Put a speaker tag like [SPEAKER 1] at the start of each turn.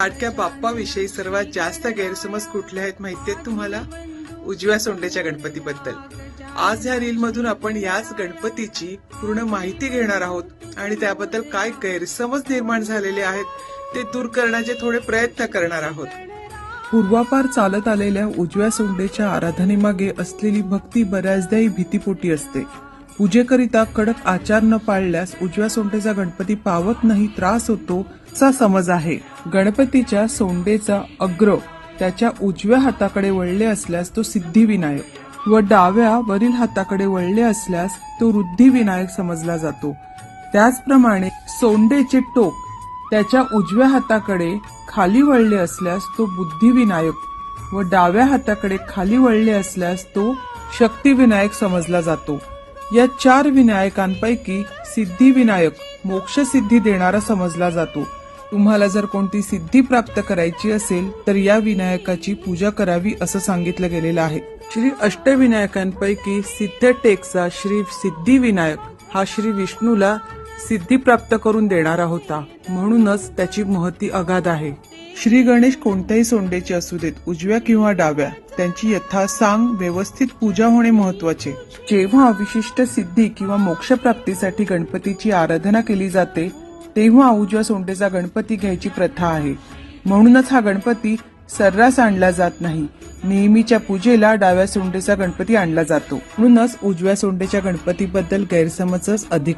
[SPEAKER 1] लाडक्या बाप्पाविषयी सर्वात जास्त गैरसमज कुठले आहेत माहिती आहेत तुम्हाला? उजव्या सोंडेच्या गणपतीबद्दल. आज ह्या रील मधून आपण याच गणपतीची पूर्ण माहिती घेणार आहोत आणि त्याबद्दल काय गैरसमज निर्माण झालेले आहेत ते दूर करण्याचे थोडे प्रयत्न करणार आहोत.
[SPEAKER 2] पूर्वापार चालत आलेल्या उजव्या सोंडेच्या आराधनेमागे असलेली भक्ती बऱ्याचदाही भीतीपोटी असते. पूजेकरिता कडक आचार न पाळल्यास उजव्या सोंडेचा गणपती पावत नाही त्रास होतो असा समज आहे. गणपतीच्या सोंडेचा अग्र त्याच्या उजव्या हाताकडे वळले असल्यास तो सिद्धिविनायक व डाव्या वरील हाताकडे वळले असल्यास तो रुद्धिविनायक समजला जातो. त्याचप्रमाणे सोंडेचे टोक त्याच्या उजव्या हाताकडे खाली वळले असल्यास तो बुद्धिविनायक व डाव्या हाताकडे खाली वळले असल्यास तो शक्तिविनायक समजला जातो. या चार विनायकांपैकी सिद्धिविनायक मोक्षसिद्धी देणारा समजला जातो. तुम्हाला जर कोणती सिद्धी प्राप्त करायची असेल तर या विनायकाची पूजा करावी असं सांगितलं गेलेलं आहे. श्री अष्टविनायकांपैकी सिद्धटेकचा श्री सिद्धिविनायक हा श्री विष्णूला सिद्धी प्राप्त करून देणारा होता. म्हणूनच त्याची महती अगाध आहे. श्री गणेश कोणत्याही सोंडेचे असू देत उजव्या किंवा डाव्या त्यांची यथा सांग व्यवस्थित पूजा होणे महत्त्वाचे जेव्हा विशिष्ट सिद्धी किंवा मोक्षप्राप्तीसाठी गणपतीची आराधना केली जाते तेव्हा उजव्या सोंडेचा गणपती घ्यायची प्रथा आहे. म्हणूनच हा गणपती सर्रास आणला जात नाही. नेहमीच्या पूजेला डाव्या सोंडेचा गणपती आणला जातो. म्हणूनच उजव्या सोंडेच्या गणपतीबद्दल गैरसमजच अधिक